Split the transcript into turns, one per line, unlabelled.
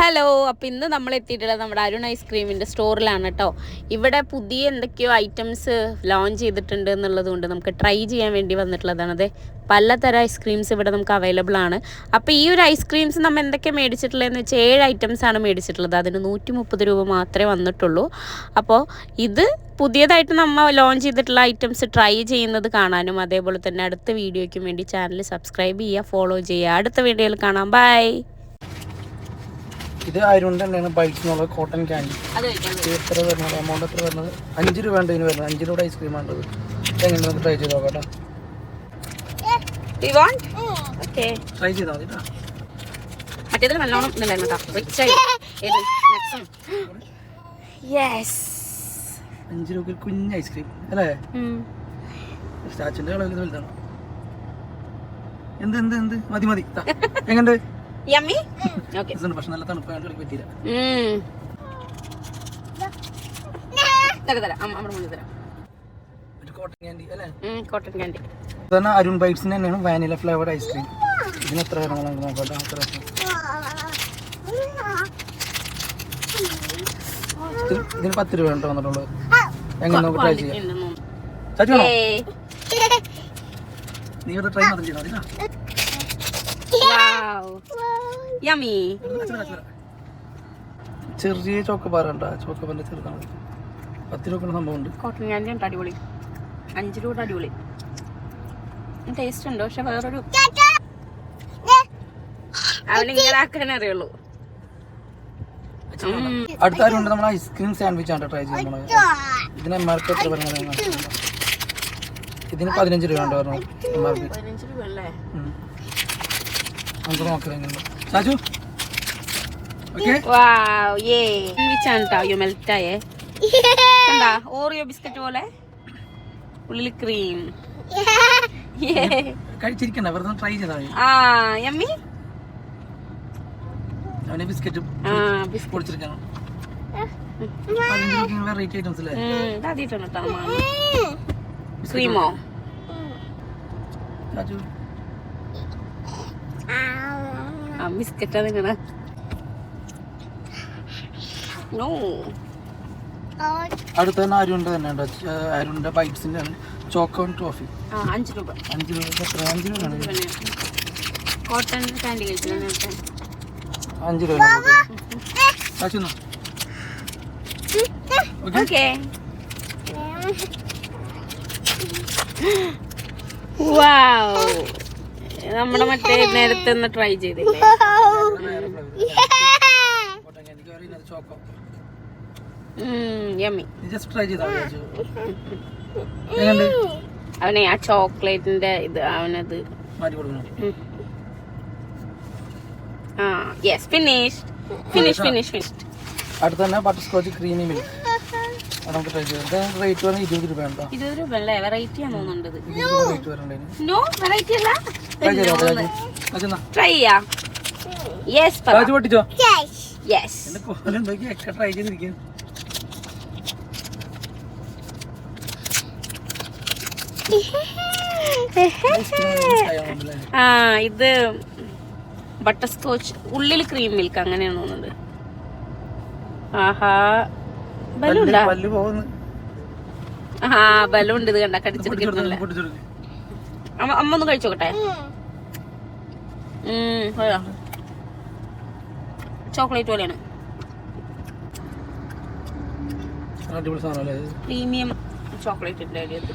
Hello അപ്പം ഇന്ന് നമ്മൾ എത്തിയിട്ടുള്ളത് നമ്മുടെ അരുൺ ഐസ്ക്രീമിന്റെ സ്റ്റോറിലാണ് കേട്ടോ ഇവിടെ പുതിയ എന്തൊക്കെയോ ഐറ്റംസ് ലോഞ്ച് ചെയ്തിട്ടുണ്ട് എന്നുള്ളത് കൊണ്ട് നമുക്ക് ട്രൈ ചെയ്യാൻ വേണ്ടി വന്നിട്ടുള്ളതാണ്. അതെ പലതരം ഐസ്ക്രീംസ് ഇവിടെ നമുക്ക് അവൈലബിൾ ആണ്. അപ്പോൾ ഈ ഒരു ഐസ്ക്രീംസ് നമ്മൾ എന്തൊക്കെ മേടിച്ചിട്ടുള്ളതെന്ന് വെച്ചാൽ ഏഴ് ഐറ്റംസ് ആണ് മേടിച്ചിട്ടുള്ളത്. അതിന് നൂറ്റി മുപ്പത് രൂപ മാത്രമേ വന്നിട്ടുള്ളൂ. അപ്പോൾ ഇത് പുതിയതായിട്ട് നമ്മൾ ലോഞ്ച് ചെയ്തിട്ടുള്ള ഐറ്റംസ് ട്രൈ ചെയ്യുന്നത് കാണാനും അതേപോലെ തന്നെ അടുത്ത വീഡിയോയ്ക്കും വേണ്ടി ചാനൽ സബ്സ്ക്രൈബ് ചെയ്യുക ഫോളോ ചെയ്യുക. അടുത്ത വീഡിയോയിൽ കാണാം. ബൈ
ഇത് അരുണ്ട് തന്നെയാണ് എന്നുള്ളത് കോട്ടൺ ക്യാൻഡി
അത്
ഇത് എത്ര വരുന്നത്? എമൗണ്ട് എത്ര വരുന്നത്? അഞ്ച് രൂപ ഉണ്ട് ഇതിന് വരുന്നത്. അഞ്ച് രൂപയുടെ ഐസ്ക്രീം വേണ്ടത്. എങ്ങനെ നമുക്ക് ട്രൈ ചെയ്ത് നോക്കാം? ട്രൈ ചെയ്താൽ മതി
മറ്റേതിൽ നല്ലോണം
അഞ്ച് രൂപ കുഞ്ഞ് ഐസ്ക്രീം അല്ലേ? സ്റ്റാച്ചുന്റെ കളവിൽ വലുതാണ്. എന്ത് എന്ത് എന്ത്? മതി മതി. ദാ.
യമ്മി ഓക്കെ
പക്ഷെ നല്ല തണുപ്പ് പറ്റിയില്ല. അരുൺ ബൈറ്റ്സിന് തന്നെയാണ് വാനില ഫ്ലേവർഡ് ഐസ്ക്രീം ഇതിന് എത്ര കാര്യങ്ങളാണ് നമുക്ക് നോക്കാം. എത്ര രസം ഇത് ഇതിന് പത്ത് രൂപ ഉണ്ടോ വന്നിട്ടുള്ളത്? എങ്ങനെ നമുക്ക് ട്രൈ ചെയ്യാം. ചാച്ചു നീ ട്രൈ മാത്രം ചെയ്താൽ അച്ഛനെ. ചെറിയ ചോക്കബാർ ഉണ്ടോ? ചോക്കബാറിന്റെ ചെറുതാണ്. പത്ത് രൂപ സംഭവം ഉണ്ട്
കോട്ടൺ ക്യാൻഡി ഉണ്ട് അടിപൊളി. അഞ്ച് രൂപ അടിപൊളി. ടേസ്റ്റ് ഉണ്ട് പക്ഷെ വേറൊരു അവനിങ്ങനെ ആക്കാനേ അറിയുള്ളൂ.
അടുത്ത ആരുണ്ട് നമ്മൾ ഐസ്ക്രീം സാൻഡ്വിച്ച് ആണ് ട്രൈ ചെയ്യുന്നത്. ഇതിന് എം ആർ പി എത്ര പറയുന്നത് ഇതിന് പതിനഞ്ച് രൂപ ഉണ്ട് പറഞ്ഞു എം ആർ പി നമുക്ക് നോക്കാം എങ്ങനെയുണ്ട്
അയ്യോ മെൽറ്റായേ. കണ്ടാ ഓറിയോ ബിസ്ക്കറ്റ് പോലെ ഉള്ളിൽ ക്രീം
കഴിച്ചിരിക്കണ്ട വെറുതെ ട്രൈ ചെയ്താൽ
ആ യമ്മി?
അവനെ ബിസ്ക്കറ്റ് പൊടിച്ചിരിക്കണം. വെറൈറ്റി ഐറ്റംസ് അല്ലേ?
ക്രീമോ
ചാച്ചു
ആ ബിസ്ക്കറ്റ് നിങ്ങണ നോ
അടുത്ത തന്നെ അരുണിന്റെ തന്നെ ഉണ്ട് അരുണിന്റെ പൈപ്സിന്റെ ചോക്കോൺ ട്രോഫി.
ആ അഞ്ച് രൂപ.
അഞ്ച് രൂപ എത്ര അഞ്ച് രൂപ
കോട്ടൺ കാൻഡി
അഞ്ച് രൂപ ഓക്കെ
വാവ് നമ്മുടെ മറ്റേ നേരത്തെ ഒന്ന് ട്രൈ ചെയ്തില്ലേ? അവനെ ആ ചോക്ലേറ്റിന്റെ ഇത് അവനത്. ആ yes finished finish finish finish
അടുത്ത ബട്ടർ സ്കോച്ച് ക്രീമി മിൽക്ക് നമുക്ക് ട്രൈ ചെയ്യാം. ഇത് റേറ്റ് പറഞ്ഞാൽ ഇരുപത് രൂപ ഉണ്ടോ?
ഇരുപത് രൂപ അല്ലേ. വെറൈറ്റി
റേറ്റ് വരണ്ടേ
നോ വെറൈറ്റി അല്ല
ട്രൈ
ട്രൈ ചെയ്യാം. യെസ്
ചാച്ചു പൊട്ടിച്ചോ?
യെസ്
എന്റെ കോലുണ്ടോക്കി ഒക്കെ ട്രൈ ചെയ്തിരിക്കും.
ആ ഇത് ബട്ടർ സ്കോച്ച് ഉള്ളിൽ ക്രീം മിൽക്ക് അങ്ങനെയാണ് തോന്നുന്നത് ആഹാ.
പല്ല് പോകുന്നു
ആ ബലൂണ്ട് ഇത് കണ്ട കടിച്ചെടുക്കുന്നില്ല അമ്മ അമ്മ ഒന്ന് കഴിച്ചോക്കട്ടെ. ചോക്ലേറ്റ് പോലെയാണ്? പ്രീമിയം ചോക്ലേറ്റ് ഉണ്ട്